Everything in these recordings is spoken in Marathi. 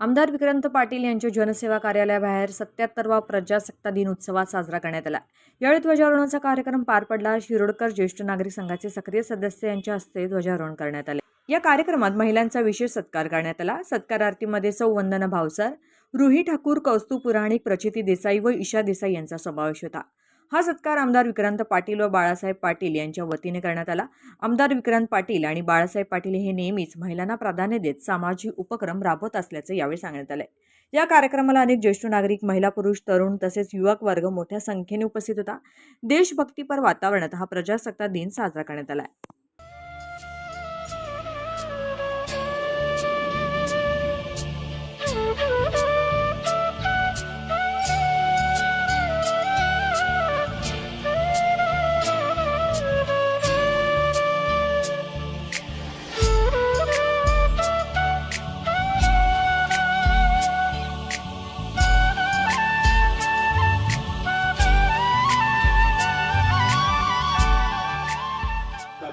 आमदार विक्रांत पाटील यांच्या जनसेवा कार्यालयाबाहेर सत्याहत्तरवा प्रजासत्ता दिन उत्सवात साजरा करण्यात आला. यावेळी ध्वजारोहणाचा कार्यक्रम पार पडला. शिरोडकर ज्येष्ठ नागरिक संघाचे सक्रिय सदस्य यांच्या हस्ते ध्वजारोहण करण्यात आले. या कार्यक्रमात महिलांचा विशेष सत्कार करण्यात आला. सत्कारार्थीमध्ये सौ वंदना भावसार रुही ठाकूर कौस्तुभ पुराणिक प्रचिती देसाई व ईशा देसाई यांचा समावेश होता. हा सत्कार आमदार विक्रांत पाटील व बाळासाहेब पाटील यांच्या वतीने करण्यात आला. आमदार विक्रांत पाटील आणि बाळासाहेब पाटील हे नेहमीच महिलांना प्राधान्य देत सामाजिक उपक्रम राबवत असल्याचे यावेळी सांगण्यात आले. या कार्यक्रमाला अनेक ज्येष्ठ नागरिक महिला पुरुष तरुण तसेच युवक वर्ग मोठ्या संख्येने उपस्थित होता. देशभक्तीपर वातावरणात हा प्रजासत्ताक दिन साजरा करण्यात आला.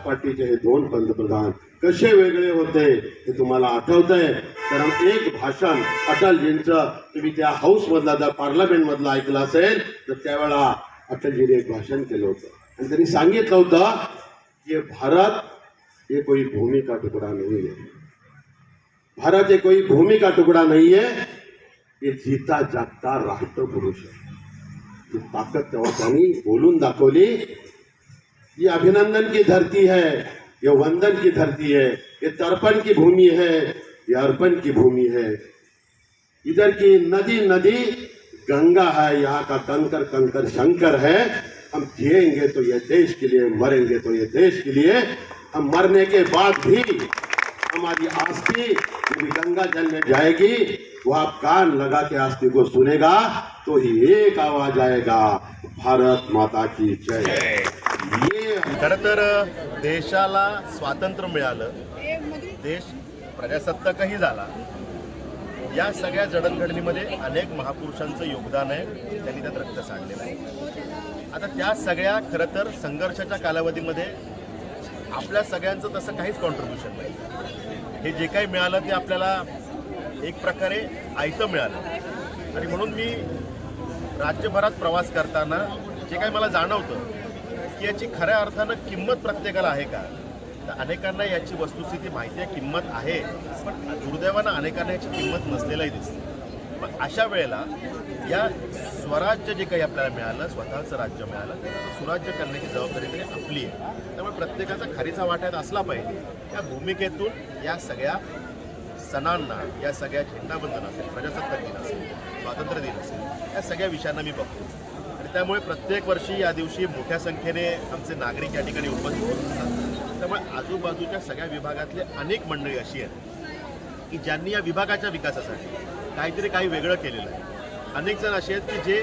जनता हे दोन पंतप्रधान कसे वेगळे होते हे तुम्हाला आठवत आहे कारण एक भाषण अटलजींचं तुम्ही त्या हाऊस मधला त्या पार्लमेंट ऐकलं असेल तर त्यावेळा अटलजीने एक भाषण केलं होतं. आणि त्यांनी सांगितलं होतं की भारत ये कोई भूमि का टुकड़ा नहीं है भारत ये कोई भूमि का टुकड़ा नहीं है ये जीता जागता राष्ट्रपुरुष आहे. ही ताकद तेव्हा त्यांनी बोलून दाखवली. ये अभिनंदन की धरती है, ये वंदन की धरती है, ये तर्पण की भूमि है, ये अर्पण की भूमि है। इधर की नदी नदी, गंगा है, यहाँ का कंकर कंकर शंकर है। हम जिएँगे तो ये देश के लिए, मरेंगे तो ये देश के लिए। हम मरने के बाद भी हमारी आस्थी यदि गंगा जल में जाएगी, वो आप कान लगा के आस्थी को सुनेगा तो ही एक आवाज़ आएगा, भारत माता की जय। खरं तर देशाला स्वातंत्र्य मिळालं. देश प्रजासत्ताकही झाला. या सगळ्या जडणघडणीमध्ये अनेक महापुरुषांचं योगदान आहे. त्यांनी त्यात रक्त सांडलेलं आहे. आता त्या सगळ्या खरं तर संघर्षाच्या कालावधीमध्ये आपल्या सगळ्यांचं तसं काहीच कॉन्ट्रीब्युशन नाही. हे जे काही मिळालं ते आपल्याला एक प्रकारे आयतं मिळालं. आणि म्हणून मी राज्यभरात प्रवास करताना जे काही मला जाणवतं याची खऱ्या अर्थानं किंमत प्रत्येकाला आहे का? तर अनेकांना याची वस्तुस्थिती माहिती आहे किंमत आहे पण दुर्दैवानं अनेकांना याची किंमत नसलेलाही दिसते. मग अशा वेळेला या स्वराज्य जे काही आपल्याला मिळालं स्वतःचं राज्य मिळालं सुराज्य करण्याची जबाबदारी तरी आपली आहे. त्यामुळे प्रत्येकाचा खरीचा वाट्यात असला पाहिजे. या भूमिकेतून या सगळ्या सणांना या सगळ्या झेंडाबंधन असेल प्रजासत्ताक दिन असेल स्वातंत्र्य दिन असेल या सगळ्या विषयांना मी बघतो. त्यामुळे प्रत्येक वर्षी या दिवशी मोठ्या संख्येने आमचे नागरिक या ठिकाणी उपस्थित होत असतात. त्यामुळे आजूबाजूच्या सगळ्या विभागातले अनेक मंडळी अशी आहेत की ज्यांनी या विभागाच्या विकासासाठी काहीतरी काही वेगळं केलेलं आहे. अनेक जण असे आहेत की जे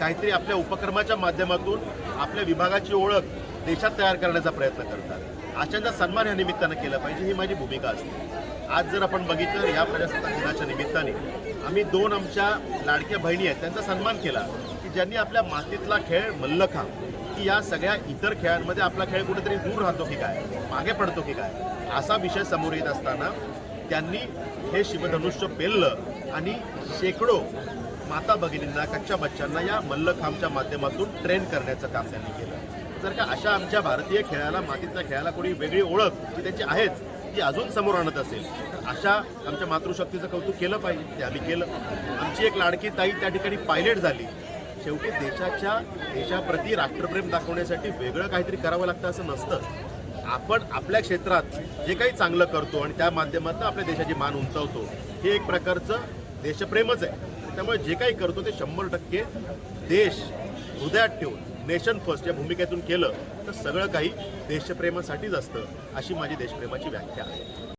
काहीतरी आपल्या उपक्रमाच्या माध्यमातून आपल्या विभागाची ओळख देशात तयार करण्याचा प्रयत्न करतात. अशांचा सन्मान या निमित्तानं केला पाहिजे ही माझी भूमिका असते. आज जर आपण बघितलं या प्रजासत्ताक दिनाच्या निमित्ताने आम्ही दोन आमच्या लाडक्या बहिणी आहेत त्यांचा सन्मान केला. ज्यांनी आपल्या मातीतला खेळ मल्लखांब की या सगळ्या इतर खेळांमध्ये आपला खेळ कुठेतरी दूर राहतो की काय मागे पडतो की काय असा विषय समोर येत असताना त्यांनी हे शिवधनुष्य पेललं आणि शेकडो माता भगिनींना कच्च्या बच्चांना या मल्लखांबच्या माध्यमातून ट्रेन करण्याचं काम त्यांनी केलं. जर का अशा आमच्या भारतीय खेळाला मातीतल्या खेळाला कोणी वेगळी ओळख जी त्याची आहेच ती अजून समोर आणत असेल तर अशा आमच्या मातृशक्तीचं कौतुक केलं पाहिजे ते आम्ही केलं. आमची एक लाडकी ताई त्या ठिकाणी पायलट झाली. शेवटी देशाच्या देशाप्रती राष्ट्रप्रेम दाखवण्यासाठी वेगळं काहीतरी करावं लागतं असं नसतं. आपण आपल्या क्षेत्रात जे काही चांगलं करतो आणि त्या माध्यमातून आपल्या देशाची मान उंचावतो हे एक प्रकारचं देशप्रेमच आहे. त्यामुळे जे काही करतो ते शंभर टक्के देश हृदयात ठेवून नेशन फर्स्ट या भूमिकेतून केलं तर सगळं काही देशप्रेमासाठीच असतं अशी माझी देशप्रेमाची व्याख्या आहे.